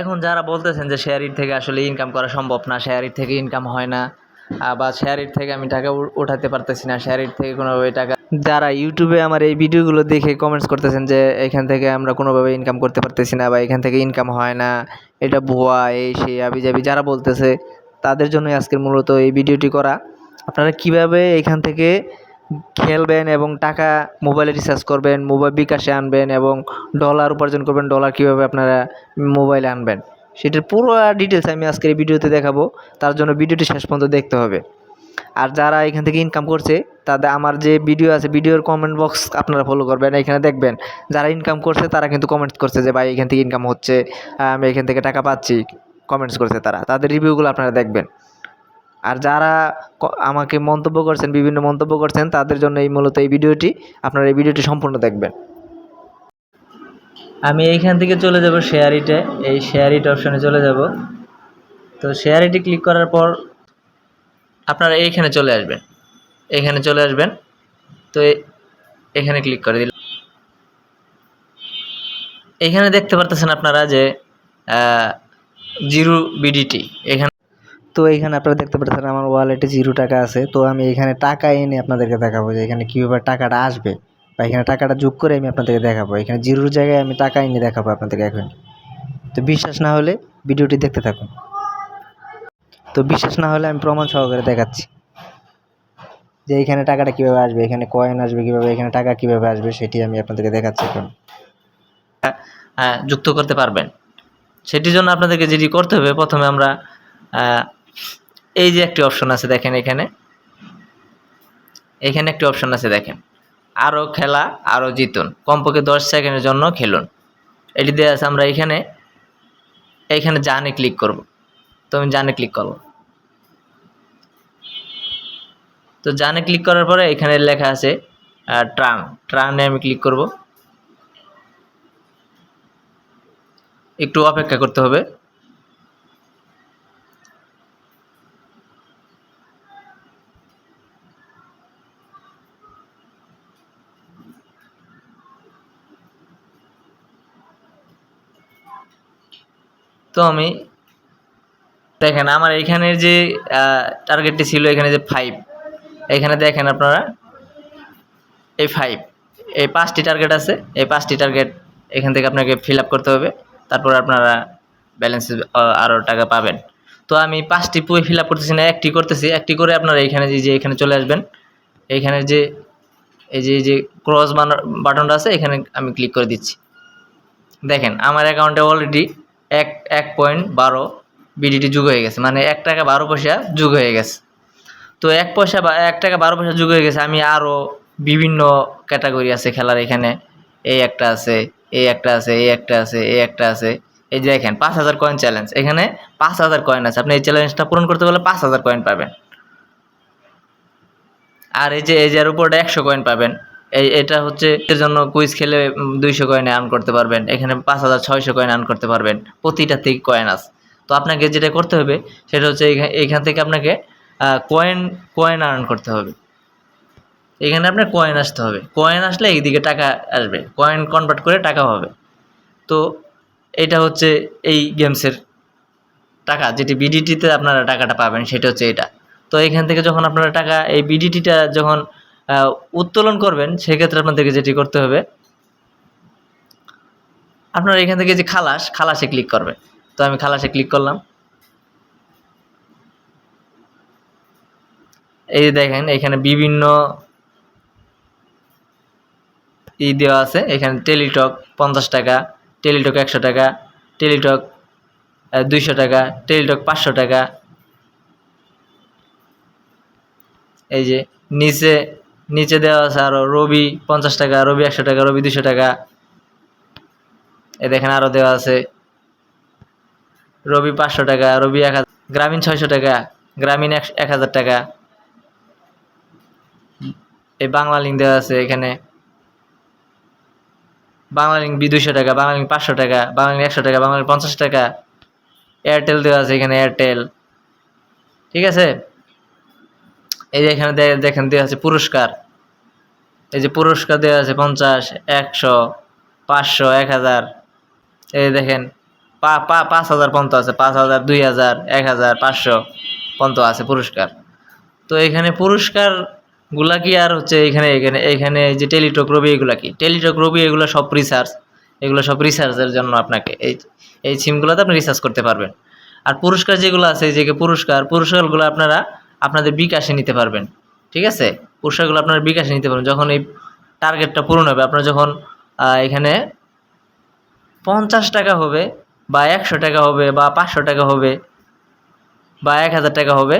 এখন যারা বলতেছেন যে শেয়ারির থেকে আসলে ইনকাম করা সম্ভব না শেয়ারির থেকে ইনকাম হয় না বা শেয়ারির থেকে আমি টাকা উঠাতে পারতেছি না শেয়ারির থেকে কোনোভাবে টাকা যারা ইউটিউবে আমার এই ভিডিওগুলো দেখে কমেন্টস করতেছেন যে এখান থেকে আমরা কোনোভাবে ইনকাম করতে পারতেছি না বা এখান থেকে ইনকাম হয় না, এটা ভুয়া, এই সেই আবি যাবি, যারা বলতেছে, তাদের জন্যই আজকের মূলত এই ভিডিওটি করা। আপনারা কীভাবে এখান থেকে খেলবেন এবং টাকা মোবাইলে রিচার্জ করবেন মোবাইল বিকাশে আনবেন এবং ডলার উপার্জন করবেন ডলার কীভাবে আপনারা মোবাইলে আনবেন। সেটার পুরো ডিটেলস আমি আজকের এই ভিডিওতে দেখাবো। তার জন্য ভিডিওটি শেষ পর্যন্ত দেখতে হবে। আর যারা এখান থেকে ইনকাম করছে, তাদের আমার যে ভিডিও আছে ভিডিওর কমেন্ট বক্স আপনারা ফলো করবেন, এখানে দেখবেন। যারা ইনকাম করছে, তারা কিন্তু কমেন্ট করছে যে, ভাই, এখান থেকে ইনকাম হচ্ছে, আমি এখান থেকে টাকা পাচ্ছি। কমেন্টস করছে তারা। তাদের রিভিউগুলো আপনারা দেখবেন। আর যারা আমাকে মন্তব্য করছেন, বিভিন্ন মন্তব্য করছেন, তাদের জন্য এই মূলত এই ভিডিওটি। আপনারা এই ভিডিওটি সম্পূর্ণ দেখবেন। আমি এইখান থেকে চলে যাব শেয়ারিটে এই শেয়ারিট অপশনে চলে যাব। তো শেয়ারিটি ক্লিক করার পর আপনারা এইখানে চলে আসবেন। এখানে চলে আসবেন। তো এখানে ক্লিক করে দিল এখানে দেখতে পারতেছেন আপনারা যে জিরো বিডিটি। এখানে তো এইখানে আপনারা দেখতে পাচ্ছেন আমার ওয়ালেটে জিরো টাকা আছে। তো আমি এখানে টাকা এনে আপনাদেরকে দেখাবো যে এখানে কীভাবে টাকাটা আসবে বা এখানে টাকাটা যোগ করে আমি আপনাদেরকে দেখাবো। এখানে জিরোর জায়গায় আমি টাকা এনে দেখাবো আপনাদেরকে এখন। তো বিশ্বাস না হলে ভিডিওটি দেখতে থাকুন। তো বিশ্বাস না হলে আমি প্রমাণ সহকারে দেখাচ্ছি যে এখানে টাকাটা কীভাবে আসবে, এখানে কয়েন আসবে কীভাবে, এখানে টাকা কীভাবে আসবে সেটি আমি আপনাদেরকে দেখাচ্ছি এখন। যুক্ত করতে পারবেন। সেটির জন্য আপনাদেরকে যেটি করতে হবে, প্রথমে আমরা এই যে একটি অপশন আছে দেখেন এখানে। এখানে একটি অপশন আছে দেখেন। আরও খেলা আরও জিতুন। কমপক্ষে দশ সেকেন্ডের জন্য খেলুন। এটি দেওয়া আছে আমরা এখানে এইখানে জানে ক্লিক করব। তো আমি জানে ক্লিক করব। তো জানে ক্লিক করার পরে এখানে লেখা আছে ট্রান ট্রানে আমি ক্লিক করব। একটু অপেক্ষা করতে হবে। তো আমি, দেখেন আমার এইখানের যে টার্গেটটি ছিল এখানে যে ফাইভ এখানে দেখেন আপনারা, এই ফাইভ এই পাঁচটি টার্গেট আছে, এই পাঁচটি টার্গেট এখান থেকে আপনাকে ফিল আপ করতে হবে, তারপর আপনারা ব্যালেন্স আরও টাকা পাবেন। তো আমি পাঁচটি পুয়ে ফিল আপ করতেছি না, একটি করতেছি, একটি করে আপনারা এইখানে যে এখানে চলে আসবেন এইখানে যে, এই যে যে ক্রস বাটনটা আছে, এখানে আমি ক্লিক করে দিচ্ছি। দেখেন, আমার অ্যাকাউন্টে অলরেডি এক এক পয়েন্ট বারো বিডিটি যুগ হয়ে গেছে। মানে এক টাকা বারো পয়সা যুগ হয়ে গেছে। তো এক পয়সা বা, এক টাকা বারো পয়সা যুগ হয়ে গেছে, আমি আরও বিভিন্ন ক্যাটাগরি আছে খেলার এখানে। এই একটা আছে এই একটা আছে এই একটা আছে এই একটা আছে। এই যে দেখেন, পাঁচ হাজার কয়েন চ্যালেঞ্জ এখানে পাঁচ হাজার কয়েন আছে। আপনি এই চ্যালেঞ্জটা পূরণ করতে পারলে পাঁচ হাজার কয়েন পাবেন। আর এই যে এই যে এর উপরটা একশো কয়েন পাবেন। এটা হচ্ছে এর জন্য কুইজ খেলে দুইশো কয়েন আর্ন করতে পারবেন। এখানে পাঁচ হাজার ছয়শো কয়েন আর্ন করতে পারবেন। প্রতিটা থেকে কয়েন আছে। তো আপনাকে যেটা করতে হবে, সেটা হচ্ছে এইখান থেকে আপনাকে কয়েন কয়েন আর্ন করতে হবে। এখানে আপনার কয়েন আসতে হবে। কয়েন আসলে এইদিকে টাকা আসবে। কয়েন কনভার্ট করে টাকা হবে। তো এটা হচ্ছে এই গেমসের টাকা, যেটি বিডিটিতে আপনারা টাকাটা পাবেন, সেটা হচ্ছে এটা। তো এখান থেকে যখন আপনারা টাকা, এই বিডিটিটা যখন উত্তোলন করবেন, সেক্ষেত্রে আপনাদেরকে যেটি করতে হবে, আপনারা এখান থেকে যে খালাস, খালাসে ক্লিক করবেন তো আমি খালাসে ক্লিক করলাম। এই দেখেন, এখানে বিভিন্ন ই দেওয়া আছে। এখানে টেলিটক পঞ্চাশ টাকা টেলিটক একশো টাকা টেলিটক দুইশো টাকা টেলিটক পাঁচশো টাকা। এই যে নিচে নিচে দেওয়া আছে আরও রবি পঞ্চাশ টাকা, রবি একশো টাকা, রবি দুশো টাকা। এ দেখেন আরও দেওয়া আছে। রবি পাঁচশো টাকা, রবি এক হাজার, গ্রামীণ ছয়শো টাকা, গ্রামীণ এক হাজার টাকা। এই বাংলা লিঙ্ক দেওয়া আছে এখানে। বাংলা লিঙ্ক বি দুশো টাকা, বাংলা লিঙ্ক পাঁচশো টাকা, বাংলা লিঙ্ক একশো টাকা, বাংলা লিঙ্ক পঞ্চাশ টাকা। এয়ারটেল দেওয়া আছে এখানে এয়ারটেল ঠিক আছে? এই যে এখানে দেখেন দেওয়া আছে পুরস্কার। এই যে পুরস্কার দেওয়া আছে পঞ্চাশ, একশো, পাঁচশো, এক হাজার। এই দেখেন, পা পা পাঁচ হাজার পর্যন্ত আছে, পাঁচ হাজার, দুই হাজার, এক হাজার, পাঁচশো পর্যন্ত আছে পুরস্কার। তো এখানে পুরস্কারগুলা কি আর হচ্ছে এখানে এখানে এখানে যে টেলিটক রবি এগুলা কি? টেলিটক রবি এগুলো সব রিসার্চ এগুলো সব রিসার্চের জন্য আপনাকে এই এই সিমগুলোতে আপনি রিসার্চ করতে পারবেন। আর পুরস্কার যেগুলো আছে যে পুরস্কার, পুরস্কারগুলো আপনারা আপনাদের বিকাশে নিতে পারবেন, ঠিক আছে? পুরস্কারগুলো আপনারা বিকাশে নিতে পারবেন। যখন এই টার্গেটটা পূরণ হবে, আপনার যখন এখানে পঞ্চাশ টাকা হবে বা একশো টাকা হবে বা পাঁচশো টাকা হবে বা এক হাজার টাকা হবে,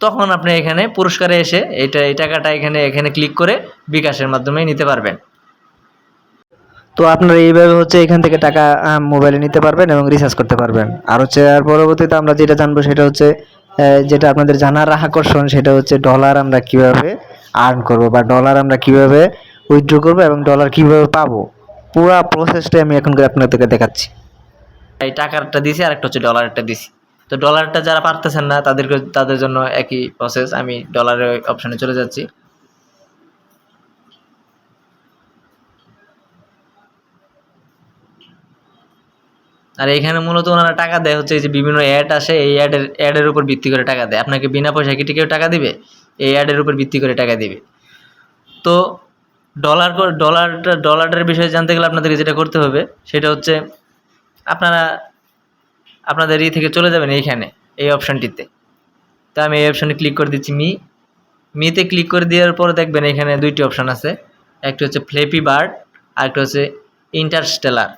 তখন আপনি এখানে পুরস্কারে এসে এটা, এই টাকাটা এখানে এখানে ক্লিক করে বিকাশের মাধ্যমে নিতে পারবেন। তো আপনারা এইভাবে হচ্ছে এখান থেকে টাকা মোবাইলে নিতে পারবেন এবং রিচার্জ করতে পারবেন। আর হচ্ছে, আর পরবর্তীতে আমরা যেটা জানব সেটা হচ্ছে যেটা আপনাদের জানার আকর্ষণ, সেটা হচ্ছে ডলার আমরা কীভাবে আর্ন করব বা ডলার আমরা কীভাবে উইথড্র করব এবং ডলার কীভাবে পাবো। পুরো প্রসেসটা আমি এখন আপনাদেরকে দেখাচ্ছি। এই টাকারটা দিছি আর একটা হচ্ছে ডলারটা দিছি। তো ডলারটা যারা পারতেছেন না, তাদেরকে, তাদের জন্য একই প্রসেস আমি ডলারের অপশনে চলে যাচ্ছি। আর এখানে মূলত ওনারা টাকা দেয় হচ্ছে যে বিভিন্ন অ্যাড আসে, এই অ্যাডের অ্যাডের উপর ভিত্তি করে টাকা দেয়। আপনাকে বিনা পয়সা কি কেউ টাকা দিবে? এই অ্যাডের উপর ভিত্তি করে টাকা দিবে। তো ডলার ডলারটা ডলারের বিষয়ে জানতে গেলে আপনাদেরকে যেটা করতে হবে, সেটা হচ্ছে আপনারা, আপনাদের ই থেকে চলে যাবেন এইখানে, এই অপশানটিতে তো আমি এই অপশানে ক্লিক করে দিচ্ছি মি। মিতে ক্লিক করে দেওয়ার পর দেখবেন এখানে দুইটি অপশান আছে। একটি হচ্ছে ফ্লেপি বার্ড আর একটা হচ্ছে ইন্টারস্টেলার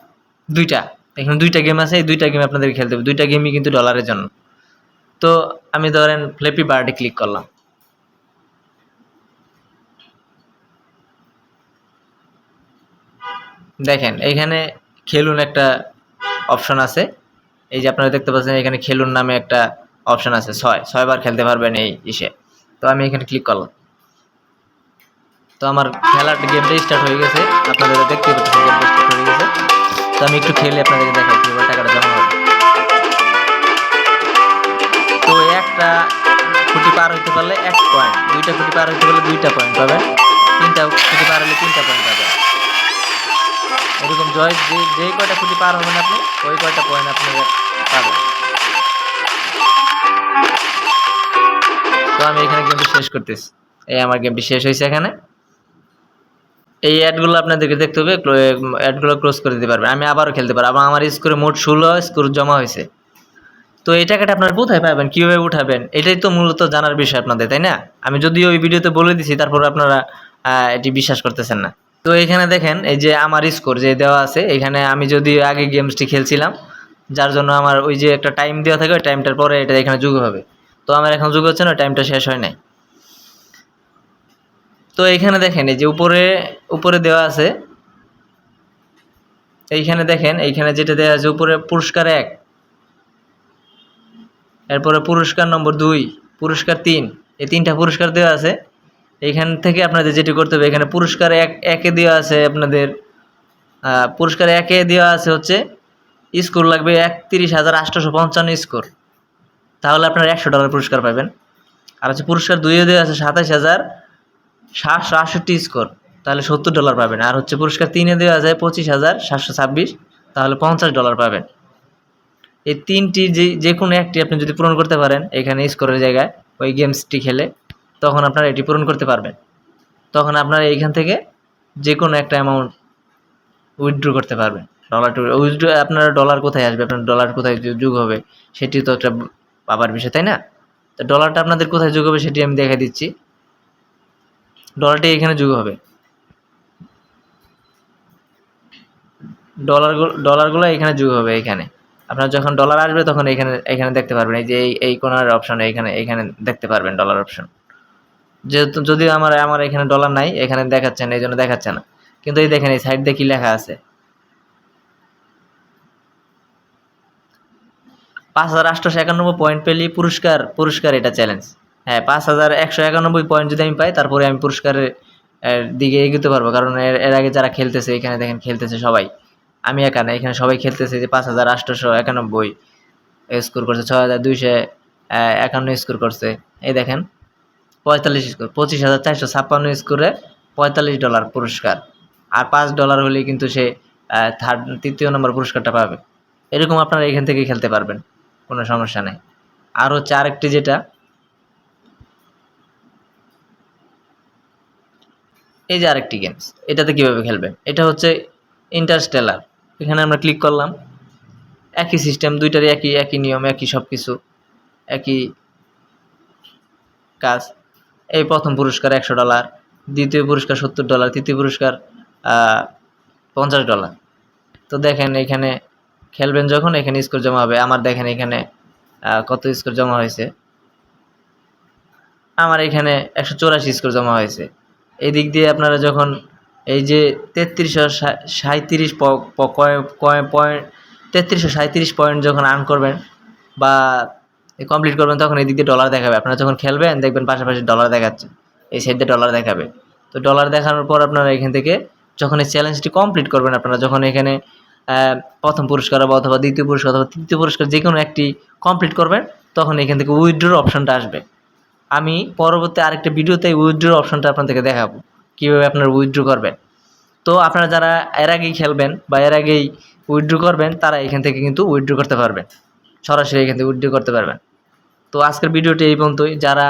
দুইটা। এখানে দুইটা গেম আছে, এই দুইটা গেম আপনাদের খেলতে হবে। দুইটা গেমই কিন্তু ডলারের জন্য। তো আমি ধরেন ফ্লেপি বার্ডে ক্লিক করলাম। দেখেন, এইখানে খেলুন একটা অপশন আছে। এই যে আপনারা দেখতে পাচ্ছেন, এখানে খেলুন নামে একটা অপশন আছে। ছয়, ছয়বার খেলতে পারবেন এই ইসে। তো আমি এখানে ক্লিক করলাম। তো আমার খেলার গেমটা স্টার্ট হয়ে গেছে। আপনাদের দেখতে পাচ্ছেন গেমটা স্টার্ট হয়ে গেছে। তো আমি একটু খেলে আপনাদেরকে দেখাই কীভাবে টাকাটা জমা হবে। তো একটা খুঁটি পার হইতে পারলে এক পয়েন্ট দুইটা খুঁটি পার হইতে পারলে দুইটা পয়েন্ট পাবেন তিনটা খুঁটি পার হলে তিনটা পয়েন্ট পাবেন এরকম জয়, যে যে কয়টা খুঁটি পার হবেন আপনি, ওই কয়টা পয়েন্ট আপনি পাবেন। তো আমি এখানে গেমটি শেষ করতেছি। এই আমার গেমটি শেষ হয়েছে এখানে। এই অ্যাডগুলো আপনাদেরকে দেখতে হবে অ্যাডগুলো ক্লোজ করে দিতে পারবেন। আমি আবারও খেলতে পারব। আবার আমার স্কোরে মোট ষোলো স্কোর জমা হয়েছে। তো এই টাকাটা আপনারা কোথায় পাবেন? কীভাবে উঠাবেন? এটাই তো মূলত জানার বিষয় আপনাদের, তাই না? আমি যদিও ওই ভিডিওতে বলে দিছি, তারপর আপনারা এটি বিশ্বাস করতেছেন না। তো এখানে দেখেন, এই যে আমার স্কোর যে দেওয়া আছে, এখানে আমি যদি আগে গেমসটি খেলছিলাম, যার জন্য আমার ওই যে একটা টাইম দেওয়া থাকে, ওই টাইমটার পরে এটা এখানে যুগ হবে। তো আমার এখন যুগ হচ্ছে না টাইমটা শেষ হয় নাই। তো এইখানে দেখেন, এই যে উপরে উপরে দেওয়া আছে। এইখানে দেখেন, এইখানে যেটা দেওয়া আছে, উপরে পুরস্কার এক। এরপরে পুরস্কার নম্বর দুই, পুরস্কার তিন, এই তিনটা পুরস্কার দেওয়া আছে। এইখান থেকে আপনাদের যেটি করতে হবে, এখানে পুরস্কার এক, একে দেওয়া আছে আপনাদের পুরস্কার একে দেওয়া আছে হচ্ছে, স্কোর লাগবে একত্রিশ হাজার আটশোশো পঞ্চান্ন স্কোর। তাহলে আপনারা একশো ডলার পুরস্কার পাবেন। আর হচ্ছে পুরস্কার দুইয়ে দেওয়া আছে সাতাশ হাজার সাতশো আটষট্টি স্কোর তাহলে সত্তর ডলার পাবেন। আর হচ্ছে পুরস্কার তিনে দেওয়া যায় পঁচিশ হাজার সাতশো ছাব্বিশ, তাহলে পঞ্চাশ ডলার পাবেন। এই তিনটি যে যে কোনো একটি আপনি যদি পূরণ করতে পারেন, এখানে স্কোরের জায়গায় ওই গেমসটি খেলে, তখন আপনারা এটি পূরণ করতে পারবেন। তখন আপনারা এইখান থেকে যে কোনো একটা অ্যামাউন্ট উইথড্র করতে পারবেন। ডলার টু উইথড্র আপনার ডলার কোথায় আসবে? আপনার ডলার কোথায় যোগ হবে, সেটি তো একটা পাবার বিষয়, তাই না? তো ডলারটা আপনাদের কোথায় যোগ হবে, সেটি আমি দেখা দিচ্ছি। ডলারটি এখানে যোগ হবে। ডলারগুলো ডলারগুলো এখানে যোগ হবে এখানে। আপনার যখন ডলার আসবে তখন এখানে এখানে দেখতে পারবেন। এই যে এই কোনার অপশন এখানে এখানে দেখতে পারবেন ডলার অপশন যেহেতু, যদিও আমার আমার এখানে ডলার নাই, এখানে দেখাচ্ছে না এই জন্য দেখাচ্ছে না। কিন্তু এই দেখেন, এই সাইড দিয়ে কি লেখা আছে? পাঁচ হাজার আটশোশো একানব্বই পয়েন্ট পেলে পুরস্কার পুরস্কার এটা চ্যালেঞ্জ হ্যাঁ পাঁচ হাজার একশো একানব্বই পয়েন্ট যদি আমি পাই, তারপরে আমি পুরস্কারের দিকে এগোতে পারব। কারণ এর এর আগে যারা খেলতেছে, এখানে দেখেন খেলতেছে সবাই। আমি একা এখানে সবাই খেলতেছে যে পাঁচ হাজার আটশোশো একানব্বই স্কোর করছে, ছয় হাজার দুইশো একান্ন স্কোর করছে। এই দেখেন, পঁয়তাল্লিশ স্কোর পঁচিশ হাজার চারশো ছাপ্পান্ন স্কোরে পঁয়তাল্লিশ ডলার পুরস্কার। আর পাঁচ ডলার হলেই কিন্তু সে থার্ড তৃতীয় নম্বর পুরস্কারটা পাবে। এরকম আপনারা এখান থেকে খেলতে পারবেন, কোনো সমস্যা নেই। আরও হচ্ছে আরেকটি যেটা এই যে আরেকটি গেমস এটাতে কীভাবে খেলবেন এটা হচ্ছে ইন্টারস্টেলার এখানে আমরা ক্লিক করলাম, একই সিস্টেম দুইটারই একই একই নিয়ম, একই সব কিছু একই কাজ। এই প্রথম পুরস্কার একশো ডলার দ্বিতীয় পুরস্কার সত্তর ডলার তৃতীয় পুরস্কার পঞ্চাশ ডলার তো দেখেন এখানে খেলবেন যখন, এখানে স্কোর জমা হবে। আমার দেখেন এখানে কত স্কোর জমা হয়েছে? আমার এখানে একশো চৌরাশি স্কোর জমা হয়েছে। এই দিক দিয়ে আপনারা যখন এই যে তেত্রিশশো সাঁত্রিশ পয়েন্ট, তেত্রিশশো সাঁত্রিশ পয়েন্ট যখন আর্ন করবেন বা কমপ্লিট করবেন, তখন এই দিক দিয়ে ডলার দেখাবে। আপনারা যখন খেলবেন, দেখবেন পাশাপাশি ডলার দেখাচ্ছে। এই সাইড দিয়ে ডলার দেখাবে। তো ডলার দেখানোর পর আপনারা এখান থেকে যখন এই চ্যালেঞ্জটি কমপ্লিট করবেন, আপনারা যখন এখানে প্রথম পুরস্কার বা অথবা দ্বিতীয় পুরস্কার অথবা তৃতীয় পুরস্কার যে কোনো একটি কমপ্লিট করবেন, তখন এখান থেকে উইথড্রোর অপশনটা আসবে। আমি পরবর্তী আরেকটা ভিডিওতে উইথড্রোর অপশনটা আপনাদেরকে দেখাবো। কীভাবে আপনারা উইথড্রো করবেন। তো আপনারা যারা এর আগেই খেলবেন বা এর আগেই উইথড্রো করবেন, তারা এখান থেকে কিন্তু উইথড্রো করতে পারবেন। সরাসরি এখান থেকে উইথড্রো করতে পারবেন। তো আজকের ভিডিওটি এই পর্যন্তই। যারা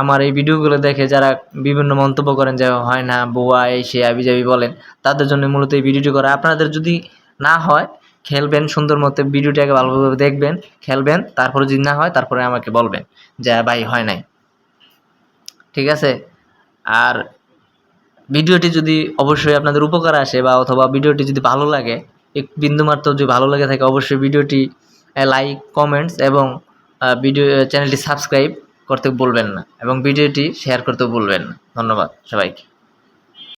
আমার এই ভিডিওগুলো দেখে, যারা বিভিন্ন মন্তব্য করেন যে, হয় না, বোয়া, এই সে আবি যাবি বলেন, তাদের জন্য মূলত এই ভিডিওটি করা। আপনাদের যদি না হয়, খেলবেন সুন্দর মতো ভিডিওটি আগে ভালোভাবে দেখবেন, খেলবেন, তারপরে যদি না হয়, তারপরে আমাকে বলবেন যে, ভাই, হয় নাই। ঠিক আছে? আর ভিডিওটি যদি অবশ্যই আপনাদের উপকার আসে বা অথবা ভিডিওটি যদি ভালো লাগে, এক বিন্দুমাত্র যদি ভালো লাগে থাকে, অবশ্যই ভিডিওটি লাইক কমেন্টস এবং ভিডিও চ্যানেলটি সাবস্ক্রাইব করতে বলবেন না এবং ভিডিওটি শেয়ার করতেও বলবেন না। ধন্যবাদ সবাইকে।